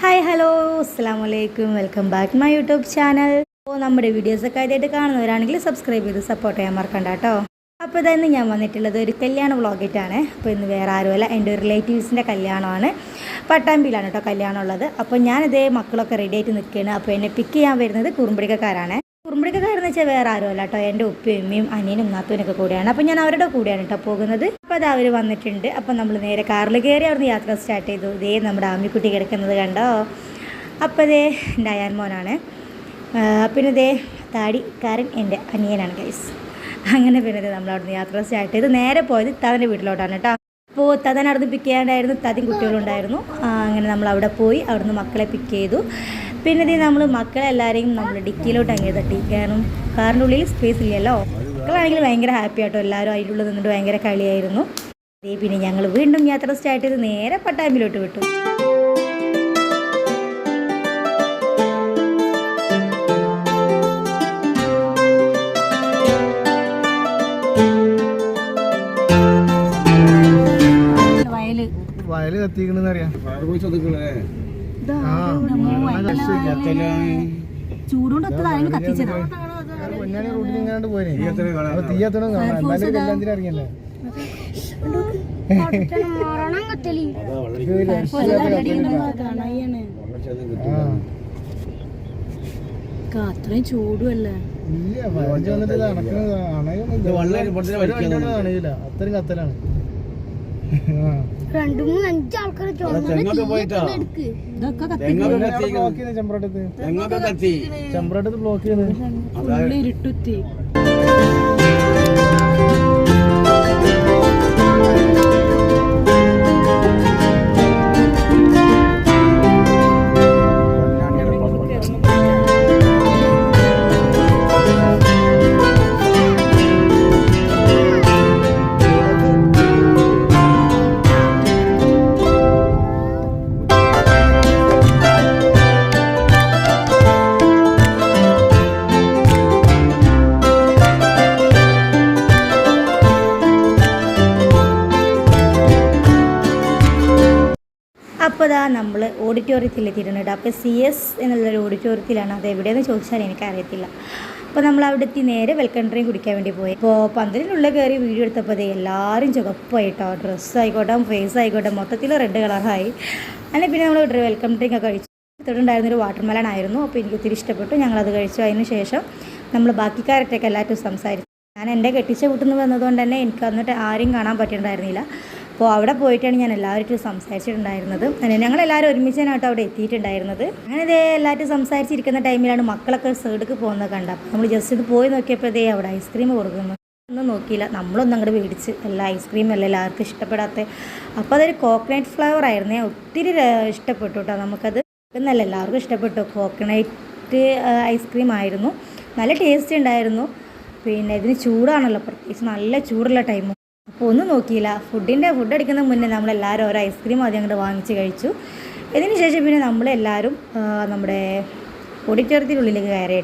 Hi hello അസ്സാം വലൈക്കും welcome back my YouTube channel. അപ്പോൾ നമ്മുടെ വീഡിയോസൊക്കെ ആദ്യമായിട്ട് കാണുന്നവരാണെങ്കിൽ സബ്സ്ക്രൈബ് ചെയ്ത് സപ്പോർട്ട് ചെയ്യാൻ മറക്കണ്ട കേട്ടോ. അപ്പോൾ ഇതായിരുന്നു ഞാൻ വന്നിട്ടുള്ളത് ഒരു കല്യാണ വ്ളോഗായിട്ടാണ് അപ്പോൾ ഇന്ന് വേറെ ആരുമല്ല എന്റെ റിലേറ്റീവ്സിന്റെ കല്യാണമാണ്. പട്ടാമ്പിയിലാണ് കേട്ടോ കല്യാണം ഉള്ളത് അപ്പോൾ ഞാനിതേ മക്കളൊക്കെ റെഡി ആയിട്ട് നിൽക്കുകയാണ് അപ്പോൾ എന്നെ പിക്ക് ചെയ്യാൻ വരുന്നത് കുറുമ്പടിക്കാരാണ് കുറുമ്പടിക്കാരെന്ന് വെച്ചാൽ വേറെ ആരുമല്ല കേട്ടോ എന്റെ ഉപ്പയും ഉമ്മയും അനിയനും നാത്തൂനൊക്കെ കൂടെയാണ്. അപ്പോൾ ഞാൻ അവരുടെ കൂടെയാണ് കേട്ടോ പോകുന്നത്. അപ്പോൾ അത് അവർ വന്നിട്ടുണ്ട്. അപ്പോൾ നമ്മൾ നേരെ കാറിൽ കയറി അവിടുന്ന് യാത്ര സ്റ്റാർട്ട് ചെയ്തു. ഇതേ നമ്മുടെ ആമിക്കുട്ടി കിടക്കുന്നത് കണ്ടോ? അപ്പോൾ ഇതേ ഡയാൻ മോനാണ്. പിന്നെ ഇതേ താടിക്കാരൻ എന്റെ അനിയനാണ് ഗൈസ് അങ്ങനെ പിന്നെ നമ്മൾ അവിടുന്ന് യാത്ര സ്റ്റാർട്ട് ചെയ്ത്. നേരെ പോയത് താതന്റെ വീട്ടിലോട്ടാണ് കേട്ടോ അപ്പോൾ തതൻ അവിടുന്ന് പിക്ക് ചെയ്യാണ്ടായിരുന്നു. തതിൻ കുട്ടികളുണ്ടായിരുന്നു അങ്ങനെ നമ്മൾ അവിടെ പോയി അവിടുന്ന് മക്കളെ പിക്ക് ചെയ്തു. പിന്നെ ഇത് നമ്മൾ മക്കളെല്ലാവരെയും നമ്മൾ ഡിക്കിയിലോട്ട് അങ്ങനെ തട്ടി. കാരണം കാറിന്റെ ഉള്ളിൽ സ്പേസ് ഇല്ലല്ലോ. മക്കളാണെങ്കിൽ ഭയങ്കര ഹാപ്പി ആട്ടോ. എല്ലാവരും അതിന്റെ ഉള്ളിൽ നിന്നിട്ട് ഭയങ്കര കളിയായിരുന്നു. ദേ പിന്നെ ഞങ്ങൾ വീണ്ടും യാത്ര സ്റ്റാർട്ട് ചെയ്ത് നേരെ പട്ടാമ്പിലോട്ട് വിട്ടു. വയൽ. വയൽ കത്തിക്കണെന്ന് കത്തിച്ചതാ. പൊന്നാനി റൂട്ടിൽ ഇങ്ങാണ്ട് കാണാം. എന്നാലും കല്യാണത്തിന് ഇറങ്ങിയല്ലേ? അത്രയും ചൂടുമല്ലേ ഇല്ല വന്നിട്ട് അണയില്ല. അത്രയും കത്തലാണ്. രണ്ടു മൂന്ന് ബ്ലോക്ക് ചെയ്ത് ബ്ലോക്ക് ചെയ്യുന്നത് ഇരുട്ടുത്തി നമ്മൾ ഓഡിറ്റോറിയത്തിൽ എത്തിയിട്ടുണ്ട് അപ്പോൾ സി എസ് എന്നുള്ളൊരു ഓഡിറ്റോറിയത്തിലാണ് അത് എവിടെയെന്ന് ചോദിച്ചാൽ എനിക്കറിയത്തില്ല. അപ്പോൾ നമ്മൾ അവിടെ എത്തി നേരെ വെൽക്കം ഡ്രിങ്ക് കുടിക്കാൻ വേണ്ടി പോയി. അപ്പോൾ പന്തലിനുള്ളിൽ കയറി വീഡിയോ എടുത്തപ്പോൾ എല്ലാവരും ചുവപ്പായിട്ടോ. ഡ്രസ്സ് ആയിക്കോട്ടെ ഫേസ് ആയിക്കോട്ടെ മൊത്തത്തിൽ റെഡ് കളറായി അങ്ങനെ പിന്നെ നമ്മൾ വെൽക്കം ഡ്രിങ്ക് ഒക്കെ കഴിച്ചു. എടുത്തിട്ടുണ്ടായിരുന്നൊരു വാട്ടർ മെലൺ ആയിരുന്നു. അപ്പോൾ എനിക്ക് ഒത്തിരി ഇഷ്ടപ്പെട്ടു. ഞങ്ങളത് കഴിച്ചു. അതിന് ശേഷം നമ്മൾ ബാക്കിക്കാരൊക്കെ എല്ലാവരും സംസാരിച്ചു. ഞാൻ എന്റെ കെട്ടിച്ച വീട്ടിൽ നിന്ന് വന്നതുകൊണ്ട് തന്നെ എനിക്ക് വന്നിട്ട് ആരെയും കാണാൻ പറ്റിയിട്ടുണ്ടായിരുന്നില്ല. അപ്പോൾ അവിടെ പോയിട്ടാണ് ഞാൻ എല്ലാവരും സംസാരിച്ചിട്ടുണ്ടായിരുന്നത്. എല്ലാവരും ഒരുമിച്ചാണ് കേട്ടോ അവിടെ എത്തിയിട്ടുണ്ടായിരുന്നത്. അങ്ങനെ ഇതേ എല്ലാവരും സംസാരിച്ചിരിക്കുന്ന ടൈമിലാണ് മക്കളൊക്കെ സൈഡിലേക്ക് പോകുന്നത് കണ്ട അപ്പോൾ നമ്മൾ ജസ്റ്റ് ഇത് പോയി നോക്കിയപ്പോൾ ഇതേ അവിടെ ഐസ്ക്രീം കൊടുക്കുന്നു. ഒന്നും നോക്കിയില്ല. നമ്മളൊന്നും അങ്ങോട്ട് മേടിച്ച്. എല്ലാ ഐസ്ക്രീം അല്ല എല്ലാവർക്കും ഇഷ്ടപ്പെടാത്ത. അപ്പോൾ അതൊരു കോക്കനട്ട് ഫ്ലേവർ ആയിരുന്നേ. ഒത്തിരി ഇഷ്ടപ്പെട്ടു കേട്ടോ നമുക്കത്. എന്നല്ല എല്ലാവർക്കും ഇഷ്ടപ്പെട്ടു. കോക്കനട്ട് ഐസ്ക്രീം ആയിരുന്നു. നല്ല ടേസ്റ്റ് ഉണ്ടായിരുന്നു. പിന്നെ ഇതിന് ചൂടാണല്ലോ പ്രത്യേകിച്ച് നല്ല ചൂടുള്ള ടൈമും അപ്പോൾ ഒന്നും നോക്കിയില്ല. ഫുഡിന്റെ ഫുഡ് അടിക്കുന്ന മുന്നേ നമ്മളെല്ലാവരും ഒരു ഐസ്ക്രീം ആദ്യം അങ്ങോട്ട് വാങ്ങിച്ച് കഴിച്ചു. ഇതിന് ശേഷം പിന്നെ നമ്മളെല്ലാവരും നമ്മുടെ ഓഡിറ്റോറിയത്തിനുള്ളിലേക്ക് കയറി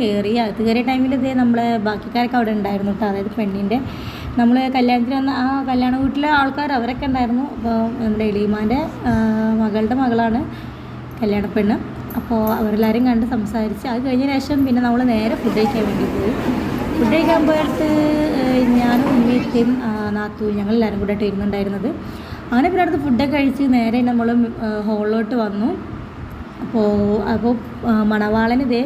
കയറി. അകത്ത് കയറിയ ടൈമിൽ ഇതേ നമ്മളെ ബാക്കിക്കാരൊക്കെ അവിടെ ഉണ്ടായിരുന്നു കേട്ടോ അതായത് പെണ്ണിന്റെ നമ്മൾ കല്യാണത്തിന് വന്ന ആ കല്യാണ വീട്ടിലെ ആൾക്കാർ അവരൊക്കെ ഉണ്ടായിരുന്നു. അപ്പോൾ നമ്മുടെ എളീമാന്റെ മകളുടെ മകളാണ് കല്യാണ പെണ്ണ്. അപ്പോൾ അവരെല്ലാവരും കണ്ട് സംസാരിച്ച് അത് കഴിഞ്ഞ ശേഷം പിന്നെ നമ്മൾ നേരെ ഫുഡ് കഴിക്കാൻ വേണ്ടി പോയി. ഫുഡ് കഴിക്കാൻ പോയിട്ട് ഞാനും ഉമ്മയും നാത്തു ഞങ്ങളെല്ലാവരും കൂടെ ഇരുന്നുണ്ടായിരുന്നത്. അങ്ങനെ പിന്നെ അടുത്ത് ഫുഡൊക്കെ കഴിച്ച് നേരെ നമ്മൾ ഹോളിലോട്ട് വന്നു. അപ്പോൾ അപ്പോൾ മണവാളന് ഇതേ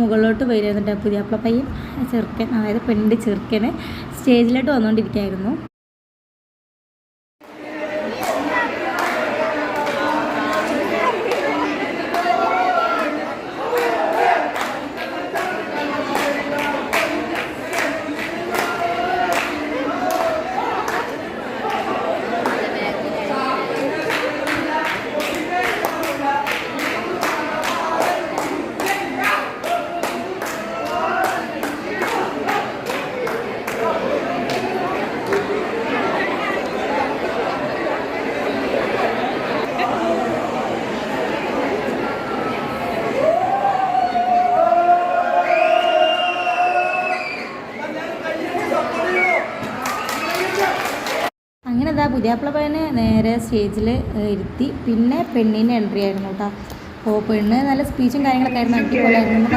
മുകളിലോട്ട് വരുന്നുണ്ട് പുതിയാപ്പിള പയ്യൻ ചെറുക്കൻ അതായത് പെണ്ണിന്റെ ചെറുക്കന് സ്റ്റേജിലോട്ട് വന്നുകൊണ്ടിരിക്കുകയായിരുന്നു. വല്യാപ്പിളപ്പനെ നേരെ സ്റ്റേജിൽ ഇരുത്തി. പിന്നെ പെണ്ണിന്റെ എൻട്രി ആയിരുന്നു കേട്ടോ. അപ്പോൾ പെണ്ണ് നല്ല സ്പീച്ചും കാര്യങ്ങളൊക്കെ ആയിരുന്നു. അടിപൊളിയായിരുന്നു.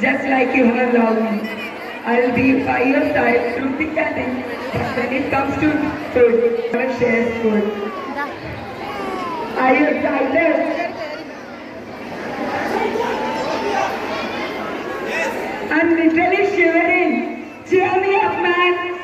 Just like you have loved me. I'll be by your side through thick and thin, when it comes to food, I share food. Are you excited? I'm literally shivering. Cheer me up, man.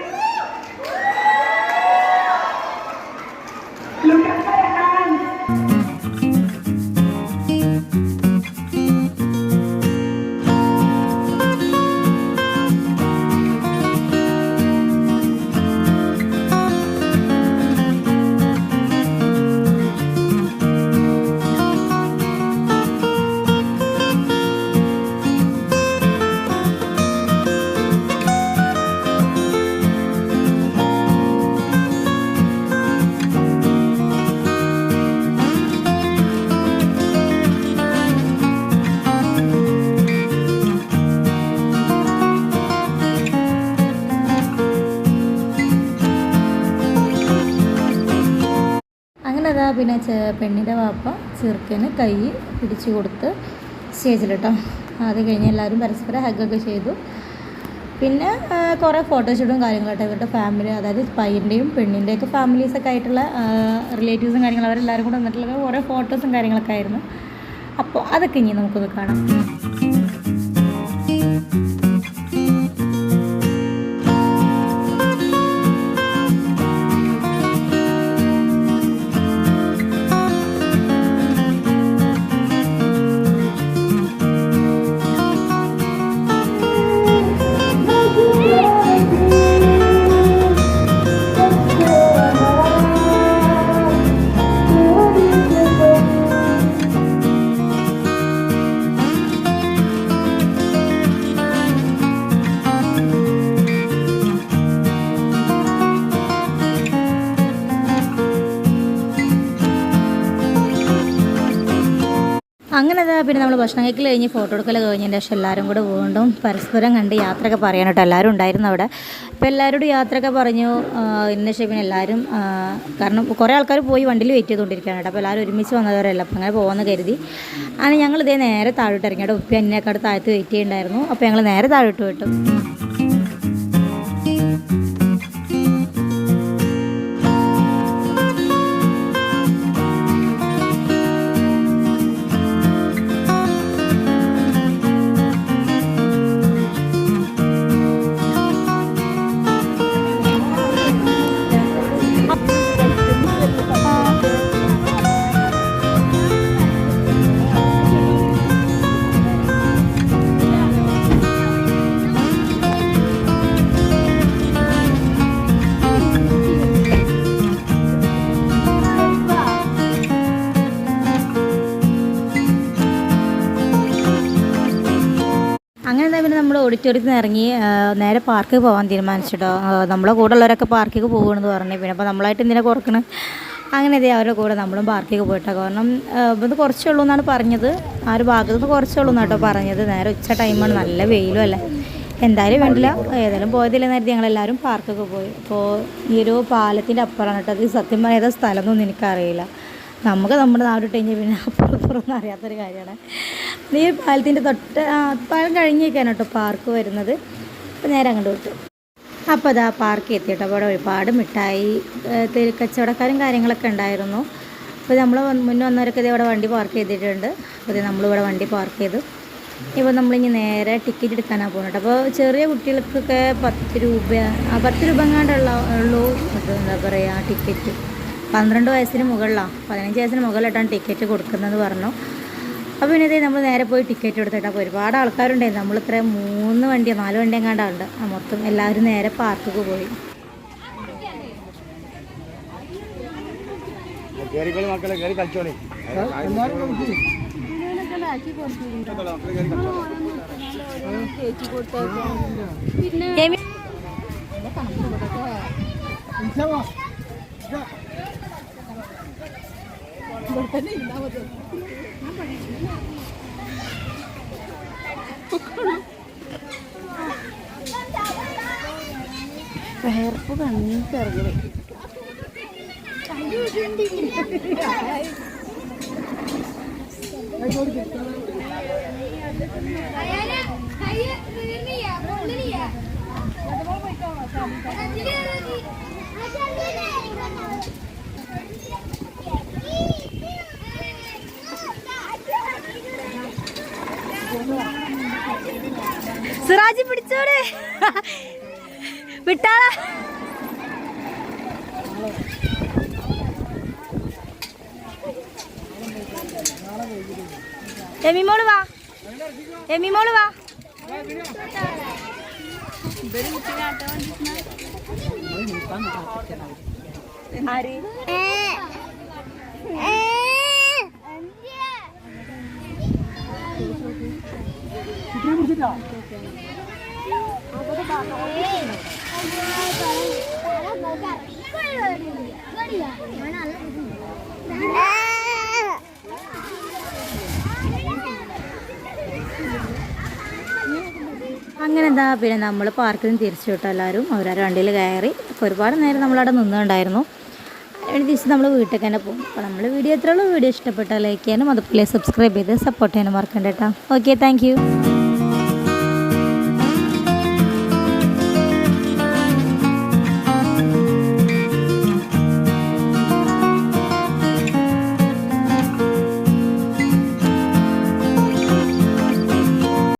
അതാ പിന്നെ പെണ്ണിന്റെ വാപ്പ ചെറുക്കന് കൈ പിടിച്ചു കൊടുത്ത് സ്റ്റേജിൽ കേട്ടോ അത് കഴിഞ്ഞ് എല്ലാവരും പരസ്പരം ഹഗ്ഗൊക്കെ ചെയ്തു. പിന്നെ കുറേ ഫോട്ടോഷൂട്ടും കാര്യങ്ങളൊക്കെ ഇവരുടെ ഫാമിലി അതായത് പയ്യന്റെയും പെണ്ണിന്റെയൊക്കെ ഫാമിലീസൊക്കെ ആയിട്ടുള്ള റിലേറ്റീവ്സും കാര്യങ്ങളും അവരെല്ലാവരും കൂടെ വന്നിട്ടുള്ള കുറേ ഫോട്ടോസും കാര്യങ്ങളൊക്കെ ആയിരുന്നു. അപ്പോൾ അതൊക്കെ ഇനി നമുക്കൊന്ന് കാണാം. പിന്നെ നമ്മൾ ഭക്ഷണം കഴിക്കൽ കഴിഞ്ഞ് ഫോട്ടോ എടുക്കൽ കഴിഞ്ഞതിന്റെ ശേഷം എല്ലാവരും കൂടെ വീണ്ടും പരസ്പരം കണ്ട് യാത്രയൊക്കെ പറയാൻ കേട്ടോ. എല്ലാവരും ഉണ്ടായിരുന്നു അവിടെ. അപ്പോൾ എല്ലാവരോടും യാത്രയൊക്കെ പറഞ്ഞു. ആ, ഇന്ന ശേഷം പിന്നെ എല്ലാവരും കാരണം കുറേ ആൾക്കാർ പോയി വണ്ടിയിൽ വെയിറ്റ് ചെയ്തുകൊണ്ടിരിക്കുകയാണ് കേട്ടോ. അപ്പോൾ എല്ലാവരും ഒരുമിച്ച് വന്നവരല്ല. അപ്പോൾ അങ്ങനെ പോകുമെന്ന് കരുതി. അങ്ങനെ ഞങ്ങൾ ഇതേ നേരെ താഴോട്ട് ഇറങ്ങി. കേട്ടോ ഉപ്പി അന്നേക്കാട് താഴത്ത് വെയിറ്റ് ചെയ്യുന്നുണ്ടായിരുന്നു അപ്പോൾ ഞങ്ങൾ നേരെ താഴോട്ട് വിട്ടു ഓഡിറ്റോറിയത്തിൽ നിന്ന് ഇറങ്ങി നേരെ പാർക്കിൽ പോകാൻ തീരുമാനിച്ചിട്ടോ? നമ്മളെ കൂടെ ഉള്ളവരൊക്കെ പാർക്കിൽ പോകുമെന്ന് പറഞ്ഞു. പിന്നെ അപ്പോൾ നമ്മളായിട്ട് എന്തിനാ കുറക്കണം അങ്ങനെ ഇതേ അവരുടെ കൂടെ നമ്മളും പാർക്കിൽ പോയിട്ടോ. കാരണം ഇത് കുറച്ചേ ഉള്ളൂ എന്നാണ് പറഞ്ഞത്. ആ ഒരു ഭാഗത്ത് നിന്ന് കുറച്ചേ ഉള്ളൂ എന്നാട്ടോ പറഞ്ഞത്. നേരെ ഉച്ച ടൈമാണ്. നല്ല വെയിലും അല്ലേ? എന്തായാലും വേണ്ടില്ല. ഏതായാലും പോയതില്ല നേരത്തെ ഞങ്ങളെല്ലാവരും പാർക്കൊക്കെ പോയി. അപ്പോൾ ഈ ഒരു പാലത്തിന്റെ അപ്പുറമാണ് കേട്ടോ. അത് സത്യം പറയാതെ സ്ഥലമൊന്നും എനിക്കറിയില്ല. നമുക്ക് നമ്മുടെ നാട് കഴിഞ്ഞാൽ പിന്നെ അപ്പുറം ഇപ്പുറം ഒന്നും അറിയാത്തൊരു കാര്യമാണ്. നീ പാലത്തിന്റെ തൊട്ട് പാലം കഴിഞ്ഞേക്കാണ് കേട്ടോ പാർക്ക് വരുന്നത്. അപ്പോൾ നേരെ അങ്ങോട്ട് വിട്ടു. അപ്പോൾ അതാ പാർക്ക് എത്തിയിട്ട്. അവിടെ ഒരുപാട് മിഠായി കച്ചവടക്കാരും കാര്യങ്ങളൊക്കെ ഉണ്ടായിരുന്നു. അപ്പോൾ നമ്മൾ മുന്നേ വന്നവരൊക്കെ ഇവിടെ വണ്ടി പാർക്ക് ചെയ്തിട്ടുണ്ട്. അപ്പോൾ നമ്മളിവിടെ വണ്ടി പാർക്ക് ചെയ്തു. ഇപ്പോൾ നമ്മളിനി നേരെ ടിക്കറ്റ് എടുക്കാനാണ് പോകുന്നത് അപ്പോൾ ചെറിയ കുട്ടികൾക്കൊക്കെ പത്ത് രൂപ പത്ത് രൂപ എങ്ങാണ്ടുള്ള ഉള്ളൂ. എന്താ പറയുക ടിക്കറ്റ്. പന്ത്രണ്ട് വയസ്സിന് മുകളിലാണ് പതിനഞ്ച് വയസ്സിന് മുകളിലിട്ടാണ് ടിക്കറ്റ് കൊടുക്കുന്നത് പറഞ്ഞു. അപ്പോൾ പിന്നെ ഇതേ നമ്മൾ നേരെ പോയി ടിക്കറ്റ് എടുത്തിട്ട് അപ്പോൾ ഒരുപാട് ആൾക്കാരുണ്ടായിരുന്നു നമ്മളിത്ര മൂന്ന് വണ്ടിയോ നാല് വണ്ടി കണ്ടാണ്ട് ആ മൊത്തം എല്ലാവരും നേരെ പാർക്കിക്ക് പോയി. കേറിക്കോളി മക്കളെ കേറി കളിച്ചോളി എല്ലാവരും നോക്കി ഏമി ഇൻഷാ സിറാജ് പിടിച്ചോടെ. വിട്ടാളാ. എമിമോൾ വാ. എമിമോൾ വാ. ആര്? അങ്ങനെ എന്താ പിന്നെ നമ്മൾ പാർക്കിൽ നിന്ന് തിരിച്ചു വിട്ടു എല്ലാവരും അവരാ വണ്ടിയിൽ കയറി അപ്പോൾ ഒരുപാട് നേരം നമ്മളവിടെ നിന്നുണ്ടായിരുന്നു. അതിന് തിരിച്ച് നമ്മൾ വീട്ടിൽ തന്നെ പോകും. അപ്പോൾ നമ്മൾ വീഡിയോ എത്രയുള്ളൂ വീഡിയോ ഇഷ്ടപ്പെട്ടാൽ ലൈക്ക് ചെയ്യാനും അതുപോലെ സബ്സ്ക്രൈബ് ചെയ്ത് സപ്പോർട്ട് ചെയ്യാനും മറക്കണ്ട കേട്ടോ. Okay thank